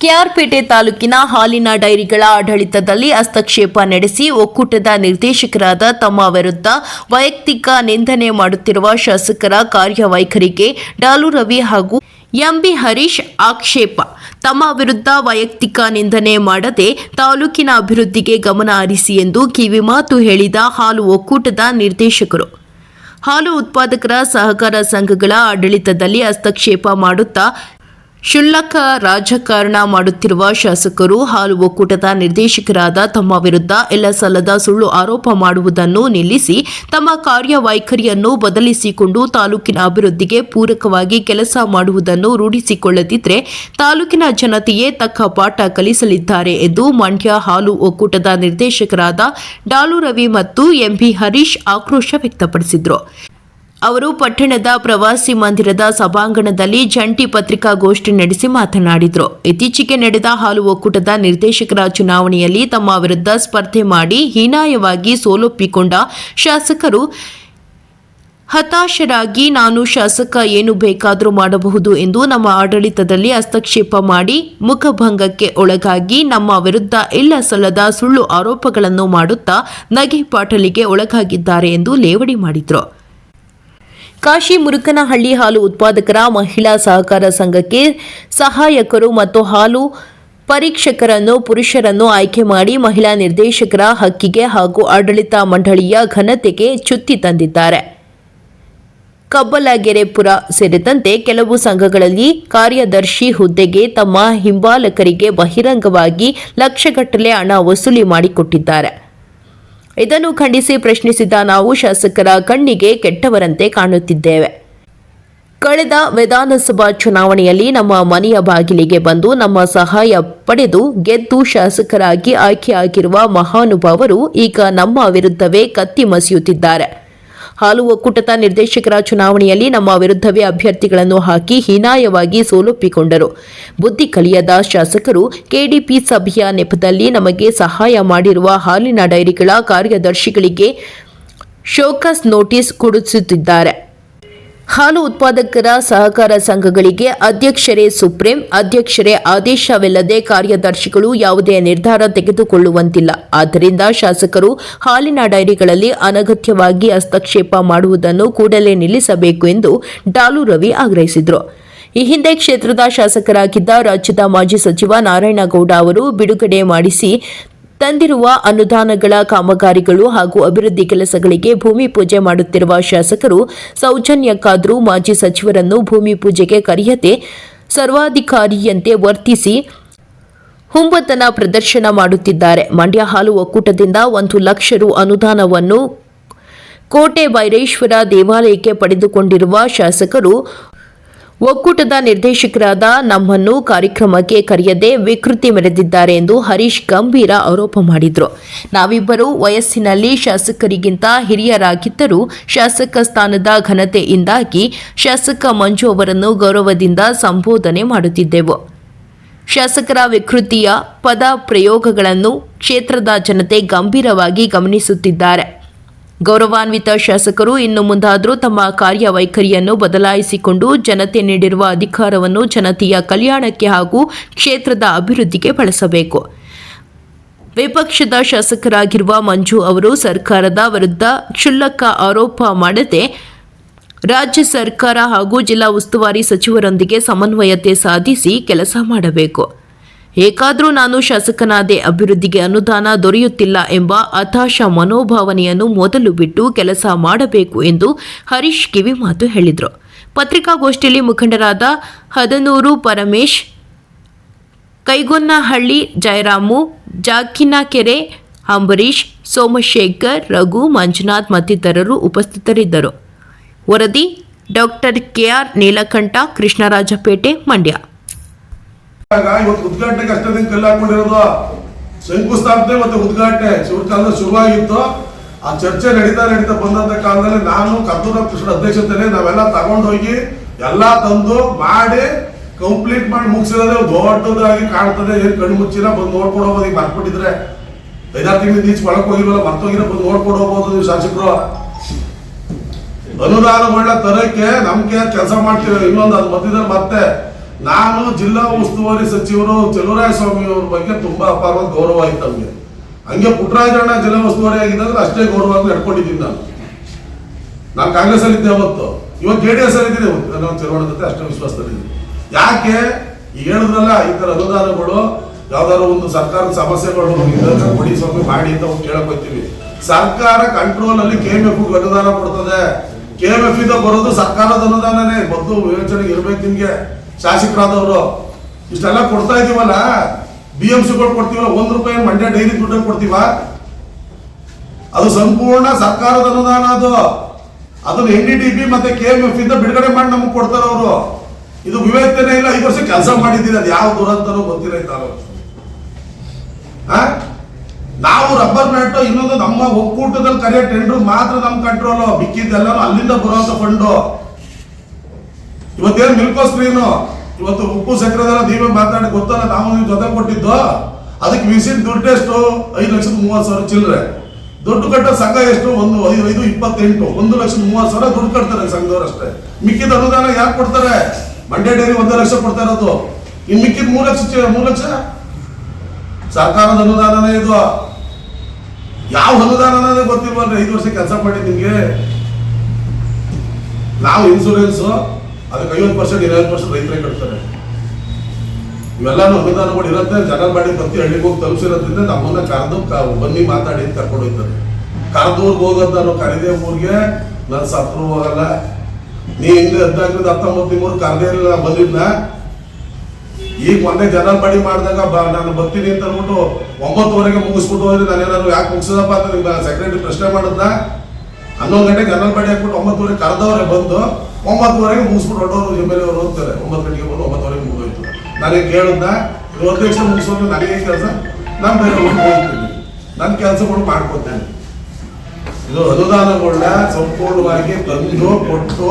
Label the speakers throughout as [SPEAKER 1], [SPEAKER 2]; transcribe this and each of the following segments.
[SPEAKER 1] ಕೆಆರ್ಪೇಟೆ ತಾಲೂಕಿನ ಹಾಲಿನ ಡೈರಿಗಳ ಆಡಳಿತದಲ್ಲಿ ಹಸ್ತಕ್ಷೇಪ ನಡೆಸಿ ಒಕ್ಕೂಟದ ನಿರ್ದೇಶಕರಾದ ತಮ್ಮ ವಿರುದ್ಧ ವೈಯಕ್ತಿಕ ನಿಂದನೆ ಮಾಡುತ್ತಿರುವ ಶಾಸಕರ ಕಾರ್ಯವೈಖರಿಗೆ ಡಾಲು ರವಿ ಹಾಗೂ ಎಂಬಿ ಹರೀಶ್ ಆಕ್ಷೇಪ. ತಮ್ಮ ವಿರುದ್ಧ ವೈಯಕ್ತಿಕ ನಿಂದನೆ ಮಾಡದೆ ತಾಲೂಕಿನ ಅಭಿವೃದ್ಧಿಗೆ ಗಮನ ಹರಿಸಿ ಎಂದು ಕಿವಿಮಾತು ಹೇಳಿದ ಹಾಲು ಒಕ್ಕೂಟದ ನಿರ್ದೇಶಕರು. ಹಾಲು ಉತ್ಪಾದಕರ ಸಹಕಾರ ಸಂಘಗಳ ಆಡಳಿತದಲ್ಲಿ ಹಸ್ತಕ್ಷೇಪ ಮಾಡುತ್ತಾ ಕ್ಷುಲ್ಲಕ ರಾಜಕಾರಣ ಮಾಡುತ್ತಿರುವ ಶಾಸಕರು ಹಾಲು ಒಕ್ಕೂಟದ ನಿರ್ದೇಶಕರಾದ ತಮ್ಮ ವಿರುದ್ಧ ಎಲ್ಲ ಸಲ್ಲದ ಸುಳ್ಳು ಆರೋಪ ಮಾಡುವುದನ್ನು ನಿಲ್ಲಿಸಿ ತಮ್ಮ ಕಾರ್ಯವೈಖರಿಯನ್ನು ಬದಲಿಸಿಕೊಂಡು ತಾಲೂಕಿನ ಅಭಿವೃದ್ಧಿಗೆ ಪೂರಕವಾಗಿ ಕೆಲಸ ಮಾಡುವುದನ್ನು ರೂಢಿಸಿಕೊಳ್ಳದಿದ್ದರೆ ತಾಲೂಕಿನ ಜನತೆಯೇ ತಕ್ಕ ಪಾಠ ಕಲಿಸಲಿದ್ದಾರೆ ಎಂದು ಮಂಡ್ಯ ಹಾಲು ಒಕ್ಕೂಟದ ನಿರ್ದೇಶಕರಾದ ಡಾಲು ರವಿ ಮತ್ತು ಎಂಬಿ ಹರೀಶ್ ಆಕ್ರೋಶ ವ್ಯಕ್ತಪಡಿಸಿದರು. ಅವರು ಪಟ್ಟಣದ ಪ್ರವಾಸಿ ಮಂದಿರದ ಸಭಾಂಗಣದಲ್ಲಿ ಜಂಟಿ ಪತ್ರಿಕಾಗೋಷ್ಠಿ ನಡೆಸಿ ಮಾತನಾಡಿದರು. ಇತ್ತೀಚೆಗೆ ನಡೆದ ಹಾಲು ಒಕ್ಕೂಟದ ನಿರ್ದೇಶಕರ ಚುನಾವಣೆಯಲ್ಲಿ ತಮ್ಮ ವಿರುದ್ಧ ಸ್ಪರ್ಧೆ ಮಾಡಿ ಹೀನಾಯವಾಗಿ ಸೋಲೊಪ್ಪಿಕೊಂಡ ಶಾಸಕರು. ಹತಾಶರಾಗಿ ನಾನು ಶಾಸಕ ಏನು ಬೇಕಾದರೂ ಮಾಡಬಹುದು ಎಂದು ನಮ್ಮ ಆಡಳಿತದಲ್ಲಿ ಹಸ್ತಕ್ಷೇಪ ಮಾಡಿ ಮುಖಭಂಗಕ್ಕೆ ಒಳಗಾಗಿ ನಮ್ಮ ವಿರುದ್ಧ ಇಲ್ಲ ಸಲ್ಲದ ಸುಳ್ಳು ಆರೋಪಗಳನ್ನು ಮಾಡುತ್ತಾ ನಗೆ ಪಾಟಲಿಗೆ ಒಳಗಾಗಿದ್ದಾರೆ ಎಂದು ಲೇವಡಿ ಮಾಡಿದರು. ಕಾಶಿ ಮುರುಕನಹಳ್ಳಿ ಹಾಲು ಉತ್ಪಾದಕರ ಮಹಿಳಾ ಸಹಕಾರ ಸಂಘಕ್ಕೆ ಸಹಾಯಕರು ಮತ್ತು ಹಾಲು ಪರೀಕ್ಷಕರನ್ನು, ಪುರುಷರನ್ನು ಆಯ್ಕೆ ಮಾಡಿ ಮಹಿಳಾ ನಿರ್ದೇಶಕರ ಹಕ್ಕಿಗೆ ಹಾಗೂ ಆಡಳಿತ ಮಂಡಳಿಯ ಘನತೆಗೆ ಚುತ್ತಿ ತಂದಿದ್ದಾರೆ. ಕಬ್ಬಲಗೆರೆಪುರ ಸೇರಿದಂತೆ ಕೆಲವು ಸಂಘಗಳಲ್ಲಿ ಕಾರ್ಯದರ್ಶಿ ಹುದ್ದೆಗೆ ತಮ್ಮ ಹಿಂಬಾಲಕರಿಗೆ ಬಹಿರಂಗವಾಗಿ ಲಕ್ಷಗಟ್ಟಲೆ ಹಣ ವಸೂಲಿ ಮಾಡಿಕೊಟ್ಟಿದ್ದಾರೆ. ಇದನ್ನು ಖಂಡಿಸಿ ಪ್ರಶ್ನಿಸಿದ ನಾವು ಶಾಸಕರ ಕಣ್ಣಿಗೆ ಕೆಟ್ಟವರಂತೆ ಕಾಣುತ್ತಿದ್ದೇವೆ. ಕಳೆದ ವಿಧಾನಸಭಾ ಚುನಾವಣೆಯಲ್ಲಿ ನಮ್ಮ ಮನೆಯ ಬಾಗಿಲಿಗೆ ಬಂದು ನಮ್ಮ ಸಹಾಯ ಪಡೆದು ಗೆದ್ದು ಶಾಸಕರಾಗಿ ಆಯ್ಕೆಯಾಗಿರುವ ಮಹಾನುಭಾವರು ಈಗ ನಮ್ಮ ವಿರುದ್ಧವೇ ಕತ್ತಿ ಮಸಿಯುತ್ತಿದ್ದಾರೆ. ಹಾಲು ಒಕ್ಕೂಟದ ನಿರ್ದೇಶಕರ ಚುನಾವಣೆಯಲ್ಲಿ ನಮ್ಮ ವಿರುದ್ಧವೇ ಅಭ್ಯರ್ಥಿಗಳನ್ನು ಹಾಕಿ ಹೀನಾಯವಾಗಿ ಸೋಲೊಪ್ಪಿಕೊಂಡರು. ಬುದ್ಧಿ ಕಲಿಯದ ಶಾಸಕರು ಕೆಡಿಪಿ ಸಭೆಯ ನೆಪದಲ್ಲಿ ನಮಗೆ ಸಹಾಯ ಮಾಡಿರುವ ಹಾಲಿನ ಡೈರಿಗಳ ಕಾರ್ಯದರ್ಶಿಗಳಿಗೆ ಶೋಕಸ್ ನೋಟಿಸ್ ಕೊಡಿಸುತ್ತಿದ್ದಾರೆ. ಹಾಲು ಉತ್ಪಾದಕರ ಸಹಕಾರ ಸಂಘಗಳಿಗೆ ಅಧ್ಯಕ್ಷರೇ ಸುಪ್ರೀಂ, ಅಧ್ಯಕ್ಷರೇ ಆದೇಶವಿಲ್ಲದೆ ಕಾರ್ಯದರ್ಶಿಗಳು ಯಾವುದೇ ನಿರ್ಧಾರ ತೆಗೆದುಕೊಳ್ಳುವಂತಿಲ್ಲ. ಆದ್ದರಿಂದ ಶಾಸಕರು ಹಾಲಿನ ಡೈರಿಗಳಲ್ಲಿ ಅನಗತ್ಯವಾಗಿ ಹಸ್ತಕ್ಷೇಪ ಮಾಡುವುದನ್ನು ಕೂಡಲೇ ನಿಲ್ಲಿಸಬೇಕು ಎಂದು ಡಾಲು ರವಿ ಆಗ್ರಹಿಸಿದರು. ಈ ಹಿಂದೆ ಕ್ಷೇತ್ರದ ಶಾಸಕರಾಗಿದ್ದ ರಾಜ್ಯದ ಮಾಜಿ ಸಚಿವ ನಾರಾಯಣಗೌಡ ಅವರು ಬಿಡುಗಡೆ ಮಾಡಿಸಿ ತಂದಿರುವ ಅನುದಾನಗಳ ಕಾಮಗಾರಿಗಳು ಹಾಗೂ ಅಭಿವೃದ್ಧಿ ಕೆಲಸಗಳಿಗೆ ಭೂಮಿ ಪೂಜೆ ಮಾಡುತ್ತಿರುವ ಶಾಸಕರು ಸೌಜನ್ಯಕ್ಕಾದರೂ ಮಾಜಿ ಸಚಿವರನ್ನು ಭೂಮಿ ಪೂಜೆಗೆ ಕರೆಯದೆ ಸರ್ವಾಧಿಕಾರಿಯಂತೆ ವರ್ತಿಸಿ ಹುಂಬತನ ಪ್ರದರ್ಶನ ಮಾಡುತ್ತಿದ್ದಾರೆ. ಮಂಡ್ಯ ಹಾಲು ಒಕ್ಕೂಟದಿಂದ ಒಂದು ಲಕ್ಷ ರು ಅನುದಾನವನ್ನು ಕೋಟೆ ಬೈರೇಶ್ವರ ದೇವಾಲಯಕ್ಕೆ ಪಡೆದುಕೊಂಡಿರುವ ಶಾಸಕರು ಒಕ್ಕೂಟದ ನಿರ್ದೇಶಕರಾದ ನಮ್ಮನ್ನು ಕಾರ್ಯಕ್ರಮಕ್ಕೆ ಕರೆಯದೆ ವಿಕೃತಿ ಮೆರೆದಿದ್ದಾರೆ ಎಂದು ಹರೀಶ್ ಗಂಭೀರ ಆರೋಪ ಮಾಡಿದರು. ನಾವಿಬ್ಬರು ವಯಸ್ಸಿನಲ್ಲಿ ಶಾಸಕರಿಗಿಂತ ಹಿರಿಯರಾಗಿದ್ದರೂ ಶಾಸಕ ಸ್ಥಾನದ ಘನತೆಯಿಂದಾಗಿ ಶಾಸಕ ಮಂಜು ಅವರನ್ನು ಗೌರವದಿಂದ ಸಂಬೋಧನೆ ಮಾಡುತ್ತಿದ್ದೆವು. ಶಾಸಕರ ವಿಕೃತಿಯ ಪದ ಪ್ರಯೋಗಗಳನ್ನು ಕ್ಷೇತ್ರದ ಜನತೆ ಗಂಭೀರವಾಗಿ ಗಮನಿಸುತ್ತಿದ್ದಾರೆ. ಗೌರವಾನ್ವಿತ ಶಾಸಕರು ಇನ್ನು ಮುಂದಾದರೂ ತಮ್ಮ ಕಾರ್ಯವೈಖರಿಯನ್ನು ಬದಲಾಯಿಸಿಕೊಂಡು ಜನತೆ ನೀಡಿರುವ ಅಧಿಕಾರವನ್ನು ಜನತೆಯ ಕಲ್ಯಾಣಕ್ಕೆ ಹಾಗೂ ಕ್ಷೇತ್ರದ ಅಭಿವೃದ್ಧಿಗೆ ಬಳಸಬೇಕು. ವಿಪಕ್ಷದ ಶಾಸಕರಾಗಿರುವ ಮಂಜು ಅವರು ಸರ್ಕಾರದ ವಿರುದ್ಧ ಕ್ಷುಲ್ಲಕ ಆರೋಪ ಮಾಡದೆ ರಾಜ್ಯ ಸರ್ಕಾರ ಹಾಗೂ ಜಿಲ್ಲಾ ಉಸ್ತುವಾರಿ ಸಚಿವರೊಂದಿಗೆ ಸಮನ್ವಯತೆ ಸಾಧಿಸಿ ಕೆಲಸ ಮಾಡಬೇಕು. ಹೇಗಾದರೂ ನಾನು ಶಾಸಕನಾದೆ ಅಭಿವೃದ್ಧಿಗೆ ಅನುದಾನ ದೊರೆಯುತ್ತಿಲ್ಲ ಎಂಬ ಹತಾಶ ಮನೋಭಾವನೆಯನ್ನು ಮೊದಲು ಬಿಟ್ಟು ಕೆಲಸ ಮಾಡಬೇಕು ಎಂದು ಹರೀಶ್ ಕಿವಿಮಾತು ಹೇಳಿದರು. ಪತ್ರಿಕಾಗೋಷ್ಠಿಯಲ್ಲಿ ಮುಖಂಡರಾದ ಹದನೂರು ಪರಮೇಶ್, ಕೈಗೊನ್ನಹಳ್ಳಿ ಜಯರಾಮು, ಜಾಕಿನಕೆರೆ ಅಂಬರೀಶ್, ಸೋಮಶೇಖರ್, ರಘು, ಮಂಜುನಾಥ್ ಮತ್ತಿತರರು ಉಪಸ್ಥಿತರಿದ್ದರು. ವರದಿ, doctor K R Neelakanta, Krishnarajapete, Mandya.
[SPEAKER 2] ಇವತ್ತು ಉದ್ಘಾಟನೆಗೆ ಅಷ್ಟೇ ದಿನ ಕಲ್ಲು ಹಾಕೊಂಡಿರೋದು ಶಂಕುಸ್ಥಾಪನೆ ಮತ್ತೆ ಉದ್ಘಾಟನೆ ಕಾಲದಲ್ಲಿ ಶುರುವಾಗಿತ್ತು. ಆ ಚರ್ಚೆ ನಡೀತಾ ನಡೀತಾ ಬಂದಂತ ಕಾಲದಲ್ಲಿ ನಾನು ಕರ್ತೂರ ಕೃಷ್ಣ ಅಧ್ಯಕ್ಷತೆಯಲ್ಲಿ ನಾವೆಲ್ಲ ತಗೊಂಡೋಗಿ ಎಲ್ಲಾ ತಂದು ಮಾಡಿ ಕಂಪ್ಲೀಟ್ ಮಾಡಿ ಮುಗಿಸಿರೋದೇ ದೊಡ್ಡದಾಗಿ ಕಾಣ್ತದೆ. ಏನ್ ಕಣ್ಣು ಮುಚ್ಚಿರ ಬಂದು ನೋಡ್ಕೊಂಡು ಹೋಗೋದು. ಈಗ ಮರ್ಕೊಟ್ಟಿದ್ರೆ ಐದಾರು ತಿಂಗಳಿಂದ ಈಚೆ ಒಳಗೆ ಹೋಗಿಲ್ವಲ್ಲ ಮರ್ತೋಗಿರೋ ಬಂದು ನೋಡ್ಕೊಂಡು ಹೋಗ್ಬೋದು ನೀವು ಶಾಸಕರು. ಅನುದಾನಗಳನ್ನ ತರಕ್ಕೆ ನಮ್ಗೆ ಕೆಲಸ ಮಾಡ್ತೀವಿ ಇನ್ನೊಂದು ಅದು ಮಧ್ಯದಲ್ಲಿ ಮತ್ತೆ ನಾನು ಜಿಲ್ಲಾ ಉಸ್ತುವಾರಿ ಸಚಿವರು ಚಲುವರಾಯ ಸ್ವಾಮಿ ಅವ್ರ ಬಗ್ಗೆ ತುಂಬಾ ಅಪಾರವಾದ ಗೌರವ ಆಯ್ತು ನಮಗೆ. ಹಂಗೆ ಪುಟ್ಟರಾಜಣ್ಣ ಜಿಲ್ಲಾ ಉಸ್ತುವಾರಿ ಆಗಿದ್ದಂದ್ರೆ ಅಷ್ಟೇ ಗೌರವ ನಡ್ಕೊಂಡಿದ್ದೀನಿ ನಾನು. ನಾನು ಕಾಂಗ್ರೆಸ್ ಅಲ್ಲಿ ಇದ್ದೆ ಅವತ್ತು. ಇವತ್ತು ಜೆ ಡಿ ಎಸ್ ಅಲ್ಲಿ ಇದ್ದೀನಿ ನಾವು ಚುನಾವಣೆ ಜೊತೆ ಅಷ್ಟೇ ವಿಶ್ವಾಸದಲ್ಲಿದ್ದೀನಿ. ಯಾಕೆ? ಈಗ ಹೇಳಿದ್ರಲ್ಲ ಈ ತರ ಅನುದಾನಗಳು, ಯಾವ್ದಾದ್ರು ಒಂದು ಸರ್ಕಾರದ ಸಮಸ್ಯೆಗಳು ಕೊಡಿ ಸ್ವಾಮಿ ಮಾಡಿ ಅಂತ ಕೇಳಕ್ ಹೋಗ್ತೀವಿ. ಸರ್ಕಾರ ಕಂಟ್ರೋಲ್ ಅಲ್ಲಿ ಕೆ ಎಂ ಎಫ್ ಅನುದಾನ ಕೊಡ್ತದೆ. ಕೆ ಎಂ ಎಫ್ ಇಂದ ಬರೋದು ಸರ್ಕಾರದ ಅನುದಾನನೇ. ಮೊದಲು ವಿವೇಚನೆಗೆ ಇರ್ಬೇಕು ನಿಮ್ಗೆ. ಶಾಸಕರಾದವರು ಇಷ್ಟೆಲ್ಲ ಕೊಡ್ತಾ ಇದೀವಲ್ಲ? B M ಸಿಗಳು ಕೊಡ್ತೀವಲ್ಲ? ಒಂದ್ ರೂಪಾಯಿ ಮಂಡ್ಯ ಡೈರಿ ದುಡ್ಡು ಕೊಡ್ತೀವ? ಅದು ಸಂಪೂರ್ಣ ಸರ್ಕಾರದ ಅನುದಾನ ಅದು. ಅದನ್ನ ಎನ್ ಡಿ ಟಿ ಪಿ ಮತ್ತೆ ಕೆ ಎಂ ಎಫ್ ಇಂದ ಬಿಡುಗಡೆ ಮಾಡಿ ನಮಗೆ ಕೊಡ್ತಾರೆ ಅವರು. ಇದು ವಿವೇಚನೆ ಇಲ್ಲ. ಐದು ವರ್ಷ ಕೆಲಸ ಮಾಡಿದ್ದೀರಿ. ಅದು ಯಾವ ದುರಂತನೂ ಗೊತ್ತಿಲ್ಲ ಆ? ನಾವು ರಬ್ಬರ್ ಮ್ಯಾಟ್ ಇನ್ನೊಂದು ನಮ್ಮ ಒಕ್ಕೂಟದಲ್ಲಿ ಕರೆಯೋ ಟೆಂಡರ್ ಮಾತ್ರ ನಮ್ಮ ಕಂಟ್ರೋಲ್ ಬಿಕ್ಕಿದ್ದೆಲ್ಲ ಅಲ್ಲಿಂದ ಬರುವಂತ ಫಂಡು ಇವತ್ತೇನು ಮಿಲ್ಕ್ ಸ್ಕ್ರೀನು ಇವತ್ತು ಉಪ್ಪು ಸಕ್ಕರೆದೆಲ್ಲ ನೀವೇ ಮಾತಾಡಿ ಗೊತ್ತಲ್ಲ ನಾವು ನೀವು ಜೊತೆ ಕೊಟ್ಟಿದ್ದು? ಅದಕ್ಕೆ ವಿಸಿಟ್ ದುಡ್ಡು ಎಷ್ಟು? ಐದು ಲಕ್ಷದ ಮೂವತ್ತು ಸಾವಿರ ಚಿಲ್ಲರೆ. ದುಡ್ಡು ಕಟ್ಟೋ ಸಂಘ ಎಷ್ಟು? ಒಂದು ಐದು ಐದು, ಇಪ್ಪತ್ತೆಂಟು. ಒಂದು ಲಕ್ಷದ ಮೂವತ್ತು ಸಾವಿರ ದುಡ್ಡು ಕಟ್ತಾರೆ ಸಂಘದವ್ರು ಅಷ್ಟೇ. ಮಿಕ್ಕಿದ ಅನುದಾನ ಯಾಕೆ ಕೊಡ್ತಾರೆ? ಮಂಡ್ಯ ಡೈರಿ ಒಂದು ಲಕ್ಷ ಕೊಡ್ತಾ ಇರೋದು. ಇನ್ನು ಮಿಕ್ಕಿದ ಮೂರು ಲಕ್ಷ ಮೂರು ಲಕ್ಷ? ಸರ್ಕಾರದ ಅನುದಾನನೇ ಇದು. ಯಾವ ಅನುದಾನನೇ ಗೊತ್ತಿಲ್ವಲ್ರಿ? ಐದು ವರ್ಷ ಕೆಲಸ ಮಾಡಿ ನಿಮ್ಗೆ. ನಾವು ಇನ್ಸೂರೆನ್ಸ್ ಅದಕ್ಕೆ ಐವತ್ತು ಪರ್ಸೆಂಟ್ ಇರವತ್ತು ಪರ್ಸೆಂಟ್ ರೈತರೇ ಕಟ್ತಾರೆ. ಇವೆಲ್ಲಾನು ಅನುದಾನಗಳು ಇರುತ್ತೆ, ಜನ ಬಾಡಿ ಪ್ರತಿ ಹಳ್ಳಿಗೆ ಹೋಗಿ ತಲುಪಿಸಿರೋದ್ರಿಂದ ನಮ್ಮನ್ನ ಕರೆದು ಬನ್ನಿ ಮಾತಾಡಿ ಅಂತ ಕರ್ಕೊಂಡು ಹೋಗ್ತಾರೆ. ಕರೆದೂರ್ಗೆ ಹೋಗೋದು ನಾನು ಕರೆದೇ ಊರಿಗೆ ನನ್ನ ಸತ್ರು ಹೋಗಲ್ಲ ನೀ ಹಿಂಗೆ ಹದಿನಾಲ್ಕರಿಂದ ಹತ್ತೊಂಬತ್ತು ನಿಮ್ಮೂರು ಕರೆದೇ ಇಲ್ಲ ಬಂದಿಲ್ಲ ಈಗ ಮೊನ್ನೆ ಜನ ಬಡಿ ಮಾಡಿದಾಗ ಬಾ ನಾನು ಬರ್ತೀನಿ ಅಂತ ಅಂದ್ಬಿಟ್ಟು ಒಂಬತ್ತುವರೆಗೆ ಮುಗಿಸ್ಬಿಟ್ಟು ಹೋದ್ರೆ ನಾನು ಏನಾದ್ರು ಯಾಕೆ ಮುಗಿಸೋದಪ್ಪ ಅಂತ ನಿಮ್ಮ ಸೆಕ್ರೆಟರಿ ಪ್ರಶ್ನೆ ಮಾಡಿದ್ನ? ಹನ್ನೊಂದು ಗಂಟೆಗೆ ಹನ್ನೊಂದು ಬಡಿ ಹಾಕ್ಬಿಟ್ಟು ಒಂಬತ್ತುವರೆಗೆ ಕರೆದವರೆ ಬಂದು ಒಂಬತ್ತುವರೆಗೆ ಮುಗಿಸ್ಬಿಟ್ಟು ಹೊಡೋರು ಎಂ ಎಲ್ ಎ ಅವರು ಹೋಗ್ತಾರೆ. ಒಂಬತ್ತು ಗಂಟೆಗೆ ಬಂದು ಒಂಬತ್ತುವರೆಗೆ ಮುಗಿದೋಯ್ತು. ನನಗೆ ಕೇಳಿದ್ನ ಇವತ್ತು ಲಕ್ಷ ಮುಗಿಸೋದು, ನನಗೆ ಕೆಲಸ? ನಾನು ಬೇರೆ ಹೋಗ್ತೀನಿ. ನನ್ನ ಕೆಲಸಗಳು ಮಾಡ್ಕೊತೇನೆ. ಇದು ಅನುದಾನಗಳನ್ನ ಸಂಪೂರ್ಣವಾಗಿ ತಂದು, ಕೊಟ್ಟು,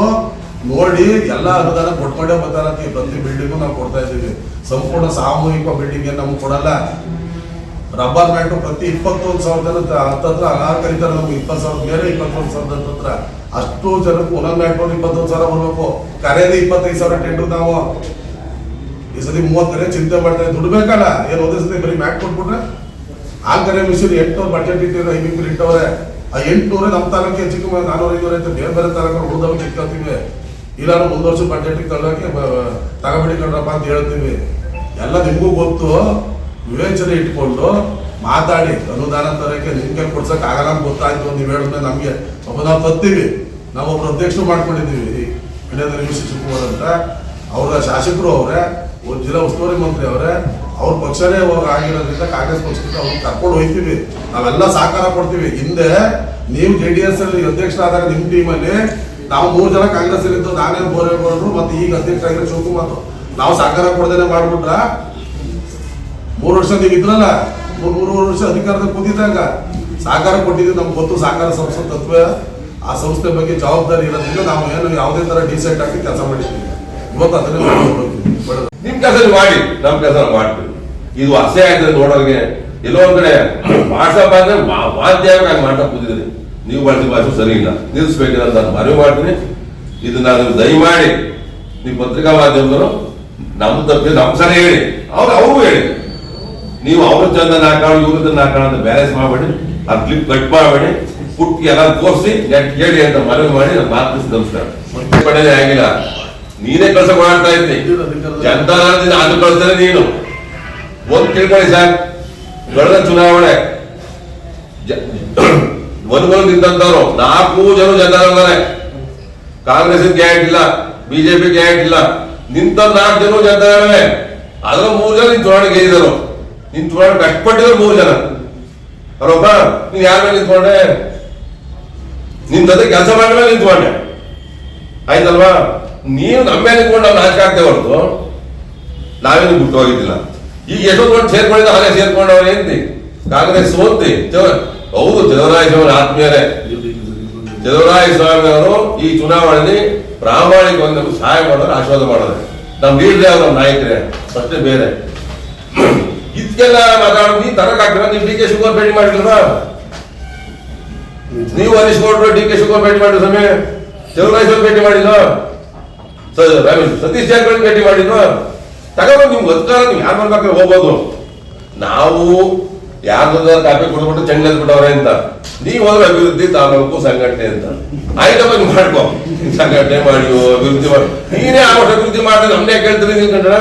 [SPEAKER 2] ನೋಡಿ, ಎಲ್ಲ ಅನುದಾನ ಕೊಟ್ಕೊಂಡೇ ಬರ್ತಾರಂತ ಪ್ರತಿ ಬಿಲ್ಡಿಂಗು ನಾವು ಕೊಡ್ತಾ ಇದ್ದೀವಿ. ಸಂಪೂರ್ಣ ಸಾಮೂಹಿಕ ಬಿಲ್ಡಿಂಗ್ ನಮ್ಗೆ ಕೊಡಲ್ಲ. ರಬ್ಬರ್ ಮ್ಯಾಟು ಪ್ರತಿ ಇಪ್ಪತ್ತೊಂದು ಸಾವಿರದ ಹತ್ತತ್ರ ಯಾರು ಕರೀತಾರೆ ನಮ್ಗೆ ಇಪ್ಪತ್ತು ಸಾವಿರದ ಮೇಲೆ ಇಪ್ಪತ್ತೊಂದು ಸಾವಿರದ ಹತ್ತತ್ರ ಅಷ್ಟು ಜನಕ್ಕೆ ಒಂದೊಂದು ಮ್ಯಾಟು ಇಪ್ಪತ್ತೊಂದು ಸಾವಿರ ಬರಬೇಕು. ಕರೆಯದೇ ಇಪ್ಪತ್ತೈದು ಸಾವಿರ ಟೆಂಡ್ರು ನಾವು. ಈ ಸತಿ ಮೂವತ್ತು ಕರೆ ಚಿಂತೆ ಮಾಡ್ತಾರೆ ದುಡ್ಡು ಬೇಕಲ್ಲ ಏನು ಒಂದೇ ಸತಿ ಬರೀ ಮ್ಯಾಟ್ ಕೊಟ್ಬಿಟ್ರೆ? ಆ ಕರೆ ಮಿಷಿನ್ ಎಂಟುನೂರು ಬಜೆಟ್ ಇಟ್ಟಿರೋ ಐದು ಇಟ್ಟವ್ರೆ. ಆ ಎಂಟುನೂರೇ ನಮ್ಮ ತಾಲೂಕಿಗೆ ಚಿಕ್ಕ ನಾನೂರು, ಐನೂರು ಅಂತ ಬೇರೆ ಬೇರೆ ತಾಲೂಕು ಉಳಿದವ್ ಇಟ್ಕೊಳ್ತೀವಿ ಇಲ್ಲ ನಾವು ಮುಂದ್ ವರ್ಷ ಬಡ್ಜೆಟ್ ತಗೊಳಕ್ಕೆ ತಗೊಬಿಡಿ ಕಣ್ರಪ್ಪ ಅಂತ ಹೇಳ್ತೀವಿ. ಎಲ್ಲ ನಿಮಗೂ ಗೊತ್ತು. ವಿವೇಚನೆ ಇಟ್ಕೊಂಡು ಮಾತಾಡಿ. ಅನುದಾನ ತರಕ್ಕೆ ನಿಮ್ಗೆ ಕೊಡ್ಸಕ್ ಆಗಲ್ಲ ಅಂತ ಗೊತ್ತಾಯ್ತು ನೀವು ಹೇಳಿದ್ಮೇಲೆ ನಮ್ಗೆ ಒಬ್ಬ ನಾವು ತತ್ತೀವಿ. ನಾವು ಒಬ್ರು ಅಧ್ಯಕ್ಷರು ಮಾಡ್ಕೊಂಡಿದ್ದೀವಿ. ಇಂಡಿಯಾದಲ್ಲಿ ನಿಮಿಷ ಶಿವಕುಮಾರ್ ಅಂತ. ಅವರ ಶಾಸಕರು ಅವರೇ ಜಿಲ್ಲಾ ಉಸ್ತುವಾರಿ ಮಂತ್ರಿ ಅವರೇ, ಅವ್ರ ಪಕ್ಷನೇ ಹೋಗಿ ಆಗಿರೋದ್ರಿಂದ ಕಾಂಗ್ರೆಸ್ ಪಕ್ಷದಿಂದ ಅವ್ರು ಕರ್ಕೊಂಡು ಹೋಗ್ತೀವಿ ನಾವೆಲ್ಲ ಸಹಕಾರ ಕೊಡ್ತೀವಿ. ಹಿಂದೆ ನೀವು ಜೆ ಡಿ ಎಸ್ ಅಲ್ಲಿ ಅಧ್ಯಕ್ಷರಾದಾಗ ನಿಮ್ಮ ಟೀಮಲ್ಲಿ ನಾವು ಮೂರು ಜನ ಕಾಂಗ್ರೆಸ್ ಇದ್ದು ನಾನೇ ಬೋರೇಗೌಡರು ಮತ್ತೆ ಈಗ ಅಧ್ಯಕ್ಷ ಆಗಿರೋ ಶಿವಕುಮಾರ್. ನಾವು ಸಹಕಾರ ಕೊಡದೇನೆ ಮಾಡ್ಬಿಟ್ರ? ಮೂರು ವರ್ಷ ನೀವು ಇದ್ರಲ್ಲ ಮೂರು ಮೂರು ವರ್ಷ ಅಧಿಕಾರದ ಕೂತಿದ್ದಾಗ ಸಹಕಾರ ಕೊಟ್ಟಿದ್ದು ನಮ್ಗೆ ಗೊತ್ತು ಸಹಕಾರ ಸಂಸ್ಥೆ ತತ್ವ. ಆ ಸಂಸ್ಥೆ ಬಗ್ಗೆ ಜವಾಬ್ದಾರಿ ಇರೋದ್ರಿಂದ ನಾವು ಏನು ಯಾವುದೇ ತರ ಡಿಸೈಡ್ ಆಗಿ ಕೆಲಸ ಮಾಡಿದ್ದೀವಿ ಇವತ್ತು ಅದನ್ನೇ.
[SPEAKER 3] ನಿಮ್ ಕೆಲಸ ಮಾಡಿ, ನಮ್ ಕೆಲಸ ಮಾಡ್ತೀವಿ. ಇದು ಅಸಹ್ಯ ಆಗಿದೆ ನೋಡೋರಿಗೆ. ಎಲ್ಲೋ ಒಂದ್ ಕಡೆ ವಾಟ್ಸಪ್ ಅಂದ್ರೆ ವಾದ್ಯವಾಗಿ ಮಾಡ್ತಾ ಕೂತಿದ್ರಿ ನೀವು ಬಳಸಿ ಭಾಷೆ ಸರಿ ಇಲ್ಲ. ನಿಲ್ಲಿಸ್ಬೇಕಿಲ್ಲ ಅಂತ ನಾನು ಮನವಿ ಮಾಡ್ತೀನಿ. ಇದನ್ನ ದಯಮಾಡಿ ನೀವು ಪತ್ರಿಕಾ ಮಾಧ್ಯಮದವರು ನಮ್ಮ ತಪ್ಪಿ ನಮ್ಮ ಸರಿ ಹೇಳಿ. ಅವ್ರು ಅವರು ಹೇಳಿ. ನೀವು ಅವ್ರ ಚಂದ ನಾಕಾಳು ಇವ್ರದ್ದು ನಾಕಾಳು ಅಂತ ಬ್ಯಾಲೆನ್ಸ್ ಮಾಡಬೇಡಿ, ಆ ಕ್ಲಿಪ್ ಕಟ್ ಮಾಡಬೇಡಿ ಪುಟ್ ಎಲ್ಲ ತೋರಿಸಿ, ನೆಟ್ ಹೇಳಿ ಅಂತ ಮನವಿ ಮಾಡಿ ನಾನು ಮಾತು ನಮಸ್ಕಾರ. ಆಗಿಲ್ಲ. ನೀನೇ ಕೆಲಸ ಮಾಡ್ತಾ ಇದ್ದೆ. ಚಂದನ ಅದು ಕಳಿಸ್ತಾರೆ ನೀನು. ಒಂದ್ ತಿಳ್ಕೊಳ್ಳಿ ಸರ್ ಕಳೆದ ಚುನಾವಣೆ ಒಂದ್ ನಿಂತಂತವ್ರು, ನಾಲ್ಕು ಜನ ಜನತಾದಳದವ್ರೆ. ಕಾಂಗ್ರೆಸ್ ಗ್ಯಾರಂಟಿ ಇಲ್ಲ, ಬಿಜೆಪಿ ಗ್ಯಾರಂಟಿ ಇಲ್ಲ. ನಿಂತ ನಾಲ್ಕು ಜನ ಜನತಾದಳವೇ. ಅದ್ರ ಮೂರು ಜನ ಚುನಾವಣೆ ಗೆದ್ದಿದ್ರು ನಿನ್ ತೊಗೊಂಡ್ರೆ ಕಷ್ಟಪಟ್ಟಿದ್ರು ಮೂರು ಜನ. ಅಲ್ಲಪ್ಪ ನೀನ್ ಯಾರ ಮೇಲೆ ನಿಂತ್ಕೊಂಡೆ? ನಿನ್ ಜೊತೆ ಕೆಲಸ ಮಾಡಿದ ಮೇಲೆ ನಿಂತ್ಕೊಂಡೆ. ಆಯ್ತಲ್ವಾ? ನೀನು ನಮ್ಮ ಮೇಲೆ ನಿಂತ್ಕೊಂಡು ನಾವು ನಾಚಿಕೆ ಆಗ್ತೇವೆ ಹೊರತು. ನಾವೇನು ಬಿಟ್ಟು ಹೋಗಿದ್ದಿಲ್ಲ ಈಗ ಎಷ್ಟೊಂದು ದೊಡ್ಡ ಸೇರ್ಕೊಂಡಿದ್ದ ಹಾಗೆ ಸೇರ್ಕೊಂಡವ್ರು ಏನ್ತಿ ಕಾಂಗ್ರೆಸ್ ಓದ್ತಿ ಹೌದು ಚಂದ್ರರಾಯ ಸ್ವಾಮಿ ಆತ್ಮೀಯರೇ. ಚಂದ್ರರಾಯ ಸ್ವಾಮಿ ಅವರು ಈ ಚುನಾವಣೆಯಲ್ಲಿ ಪ್ರಾಮಾಣಿಕ ನಮ್ಗೆ ಸಹಾಯ ಮಾಡೋರು ಆಶೀರ್ವಾದ ಮಾಡೋದು. ನಮ್ ಲೀಡ್ರೇ ಅವ್ರ ನಮ್ಮ ನಾಯಕರೇ. ಅಷ್ಟೇ ಬೇರೆ. ಇದಕ್ಕೆಲ್ಲ ಮಾತಾಡೋದು ಹಾಕಿಲ್ಲ ನೀವು ಡಿ ಕೆ ಶುಗರ್ ಭೇಟಿ ಮಾಡಿಲ್ವಾ ನೀವು ಹರೀಶ್ ಗೌಡ್ರು ಡಿ ಕೆ ಶುಗರ್ ಭೇಟಿ ಮಾಡಿದ್ರು ಸಮಯ ಚಂದ್ರರಾಯ ಸ್ವಾಮಿ ಭೇಟಿ ಮಾಡಿಲ್ಲ ಸತೀಶ್ ಜಾರಕಿಹೊಳಿ ಭೇಟಿ ಮಾಡಿಲ್ವಾ ತಗೊಂಡು ನಿಮ್ಗೆ ಅಧಿಕಾರ ನೀವು ಯಾರು ಮಾಡ್ಬೇಕಾದ್ರೆ ಹೋಗ್ಬೋದು. ನಾವು ಯಾರು ಕಾಪಿ ಕೊಡ್ಬಿಟ್ಟು ಚೆಂಡಲ್ ಬಿಟ್ಟವ್ರೆ ಅಂತ. ನೀವು ಹೋದ್ರೆ ಅಭಿವೃದ್ಧಿ ತಾಲೂಕು ಸಂಘಟನೆ ಅಂತ. ಆಯ್ತಪ್ಪ ನೀವು ಮಾಡ್ಕೋ. ಸಂಘಟನೆ ಮಾಡಿ ಅಭಿವೃದ್ಧಿ ಮಾಡಿ ನೀನೇ ಆಗೋಷ್ಟು ಅಭಿವೃದ್ಧಿ ಮಾಡಿದ್ರೆ ನಮ್ದೇ ಕೇಳ್ತೀರಿ ನೀವು ಕಂಡ್ರ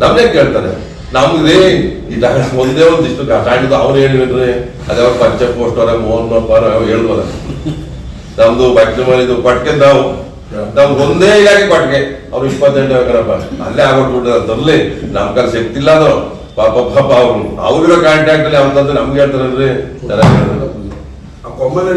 [SPEAKER 3] ನಮ್ದೇ ಕೇಳ್ತಾರೆ ನಮ್ದೇ ಈ ಒಂದೇ ಒಂದಿಷ್ಟು ಕಾಣಿದ್ದು ಅವ್ರು ಹೇಳಿದ್ರೆ ಅದೇ ಅವ್ರ ಪಂಚ ಪೋಸ್ಟ್ ಅವರ ಮೋಹನ್ ಅವರ ಹೇಳ್ಬೋದ? ನಮ್ದು ಬಟ್ಟೆ ಮಾಡಿದ್ದು ಪಟ್ಕೆ ನಾವು ನಮ್ಗೆ ಒಂದೇ ಇಲಾಖೆ ಪಟ್ಕೆ ಅವ್ರು ಇಪ್ಪತ್ತೆಂಟು ಬೇಕನಪ್ಪ ಅಲ್ಲೇ ಆಗೋಟ್ಬಿಟ್ಟು ಅಂತಲ್ಲಿ ನಮ್ ಕಲ್ ಶಕ್ತಿ ಇಲ್ಲ ಅದು. ಪಾಪ ಪಾಪ ಅವ್ರು. ಅವ್ರಿರೋ ಕಾಂಟ್ಯಾಕ್ಟ್ ಅಲ್ಲಿ ಅವ್ರದ್ದು ನಮ್ಗೆ ಹೇಳ್ತಾರಲ್ರಿ? ಚೆನ್ನಾಗಿ